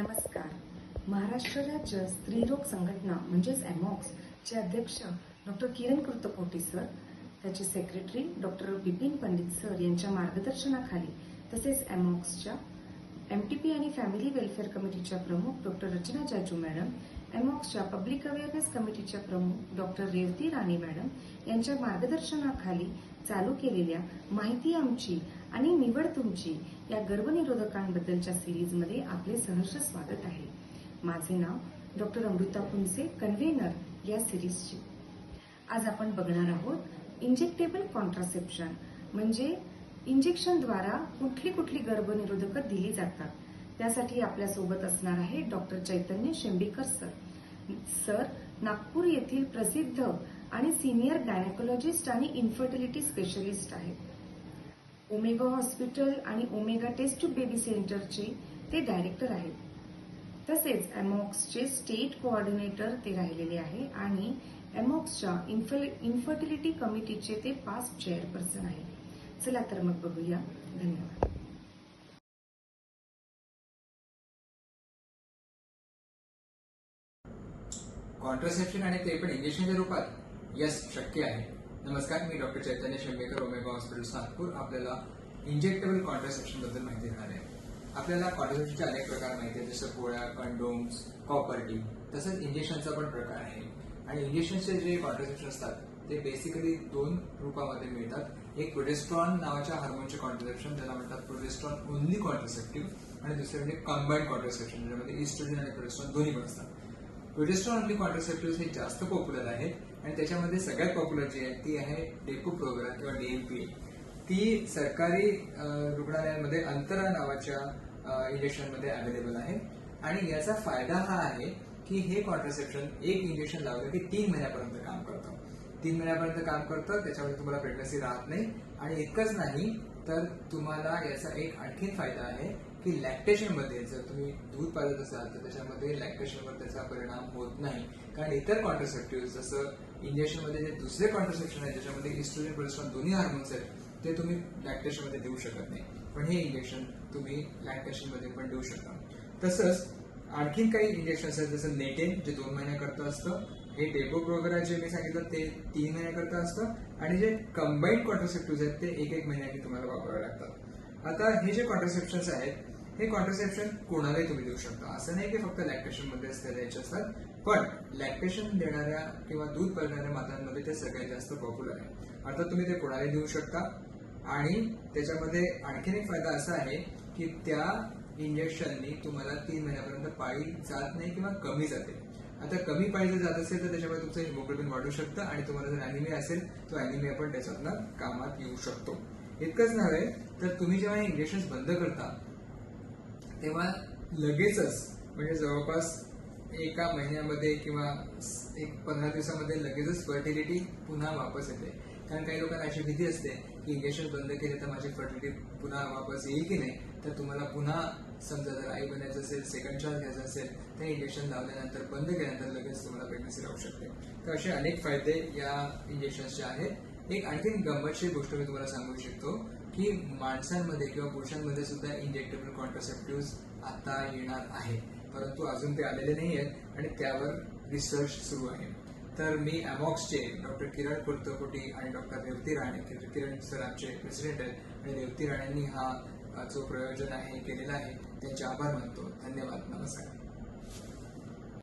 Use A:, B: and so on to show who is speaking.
A: नमस्कार. महाराष्ट्र राज्य स्त्रीरोग संघटना म्हणजेच एमॉक्स चे अध्यक्ष डॉक्टर किरण कृतकोटी सर त्याचे secretary doctor Bipin Pandit sir यांच्या मार्गदर्शनाखाली तसेच एमॉक्सच्या एमटीपी आणि फॅमिली वेलफेअर कमिटीच्या प्रमुख डॉक्टर रचना जाजू मॅडम एमॉक्सच्या पब्लिक अवेअरनेस कमिटीच्या प्रमुख डॉक्टर रेवती राणे मॅडम यांच्या मार्गदर्शनाखाली चालू केलेल्या माहिती आमची आणि निवड तुमची या गर्भनिरोधकांबद्दलच्या सिरीजमध्ये आपले सहर्ष स्वागत आहे. माझे नाव डॉक्टर अमृता पुंसे कन्व्हेनर या सिरीजचे. आज आपण बघणार आहोत इंजेक्टेबल कॉन्ट्रासेप्शन म्हणजे इंजेक्शनद्वारा कुठली कुठली गर्भनिरोधकं दिली जातात. त्यासाठी आपल्यासोबत असणार आहे doctor Chaitanya Shembekar sir. Sir Nagpur येथील प्रसिद्ध आणि सिनियर गायनेकोलॉजिस्ट आणि इन्फर्टिलिटी स्पेशलिस्ट आहेत. ओमेगा हॉस्पिटल आणि ओमेगा टेस्ट बेबी सेंटरचे ते डायरेक्टर आहेत. तसेच एमॉक्सचे स्टेट कोऑर्डिनेटर ते राहिलेले आहे आणि एमॉक्सच्या इन्फर्टिलिटी कमिटीचे ते पास्ट चेअरपर्सन आहेत. चला तर मग बघूया. धन्यवाद.
B: कॉन्ट्रासेप्शन आणि ते पण इंजेक्शनच्या रूपात. यस शक्य आहे. नमस्कार मी doctor Chaitanya Shembekar Omega hospital Nagpur आपल्याला इंजेक्टेबल कॉन्ट्रासेप्शनबद्दल माहिती देणार आहे. आपल्याला कॉन्ट्रासेप्शनचे अनेक प्रकार माहिती आहेत जसं पोळ्या कंडोम्स कॉपर्टी तसंच इंजेक्शनचा पण प्रकार आहे. आणि इंजेक्शनचे जे कॉन्ट्रासेप्शन असतात ते बेसिकली दोन रूपामध्ये मिळतात. एक प्रोडेस्ट्रॉन नावाच्या हार्मोनचे कॉन्ट्रसेप्शन ज्याला म्हणतात प्रोडेस्ट्रॉन ओनली कॉन्ट्रसेप्टिव्ह आणि दुसरे म्हणजे कंबाईंड कॉन्ट्रसेप्शन ज्यामध्ये इस्ट्रोजन आणि प्रोडेस्ट्रॉन दोन्ही पण असतात. प्रोडेस्ट्रॉन ओनली कॉन्ट्रसेप्टिव्ह हे जास्त पॉप्युलर आहेत आणि त्याच्यामध्ये सगळ्यात पॉप्युलर जी आहे ती आहे डेपो प्रोग्राम किंवा डीएमपी ती सरकारी रुग्णालयांमध्ये अंतरा नावाच्या इंजेक्शनमध्ये अवेलेबल आहे. आणि याचा फायदा हा आहे की हे कॉन्ट्रसेप्शन एक इंजेक्शन लावलं की तीन महिन्यापर्यंत काम करतं. तीन महिन्यापर्यंत काम करतं त्याच्यामध्ये तुम्हाला प्रेग्नन्सी राहत नाही. आणि इतकंच नाही तर तुम्हाला याचा एक आणखीन फायदा आहे की लॅक्टेशनमध्ये जर तुम्ही दूध पाजत असाल तर त्याच्यामध्ये लॅक्टेशनवर त्याचा परिणाम होत नाही. कारण इतर कॉन्ट्रसेप्टिव्ह जसं इंजेक्शनमध्ये जे दुसरे कॉन्ट्रसेप्शन आहे ज्याच्यामध्ये इस्ट्रोजन प्रोजेस्ट्रॉन दोन्ही हार्मोन्स आहेत ते तुम्ही लॅक्टेशनमध्ये देऊ शकत नाही. पण हे इंजेक्शन तुम्ही लॅक्टेशनमध्ये पण देऊ शकता. तसंच आणखीन काही इंजेक्शन आहेत जसं नेटेन जे दोन महिन्याकरता असतं हे डेपो प्रोग्राम जे मी सांगितलं ते तीन महिन्याकरता असतं. आणि जे कंबाईंड कॉन्ट्रासेप्टिव्ह आहेत ते एक एक महिन्याने तुम्हाला वापरावे लागतात. आता हे जे कॉन्ट्रासेप्शन्स आहेत हे कॉन्ट्रासेप्शन कोणालाही तुम्ही देऊ शकता. असं नाही की फक्त लॅक्टेशनमध्ये द्यायचे असतात पण लॅक्टेशन देणाऱ्या किंवा दूध पडणाऱ्या मातांमध्ये ते सगळ्यात जास्त पॉप्युलर आहे. अर्थात तुम्ही ते कोणालाही देऊ शकता. आणि त्याच्यामध्ये आणखीन एक फायदा असा आहे की त्या इंजेक्शननी तुम्हाला तीन महिन्यापर्यंत पाळी जात नाही किंवा कमी जाते. आता कमी पाहिजे जर जात असेल तर त्याच्यामुळे तुमचं हिमोग्लोबिन वाढू शकतं आणि तुम्हाला जर अॅनिमिया असेल तो अॅनिमिया पण त्याच्यातनं कामात येऊ शकतो. इतकंच नव्हे तर तुम्ही जेव्हा हे इंजेक्शन बंद करता तेव्हा लगेचच म्हणजे जवळपास एका महिन्यामध्ये किंवा एक पंधरा दिवसामध्ये लगेचच फर्टिलिटी पुन्हा वापस येते. कारण काही लोकांना अशी भीती असते की इंजेक्शन बंद केले तर माझी फर्टिलिटी पुन्हा वापस येईल की नाही? तर तुम्हाला पुन्हा समजा जर आई बनायचं असेल सेकंड चार्ज घ्यायचं असेल तर इंजेक्शन लावल्यानंतर बंद केल्यानंतर लगेच तुम्हाला प्रेग्नन्सी राहू शकते. तर असे अनेक फायदे या इंजेक्शन्सचे आहेत. एक आणखीन गंमतशीर गोष्ट मी तुम्हाला सांगू शकतो की माणसांमध्ये किंवा पुरुषांमध्ये सुद्धा इंजेक्टेबल कॉन्ट्रासेप्टिव्ह आता येणार आहे. परंतु अजून ते आलेले नाही आहेत आणि त्यावर रिसर्च सुरू आहे. तर मी अमॉक्सचे डॉक्टर किरण कुर्तकोटी आणि डॉक्टर रेवती राणे किरण सर आमचे प्रेसिडेंट आहेत. आणि रेवती राणेंनी हा जो प्रयोजन आहे केलेला आहे त्यांचे आभार मानतो. धन्यवाद. नमस्कार.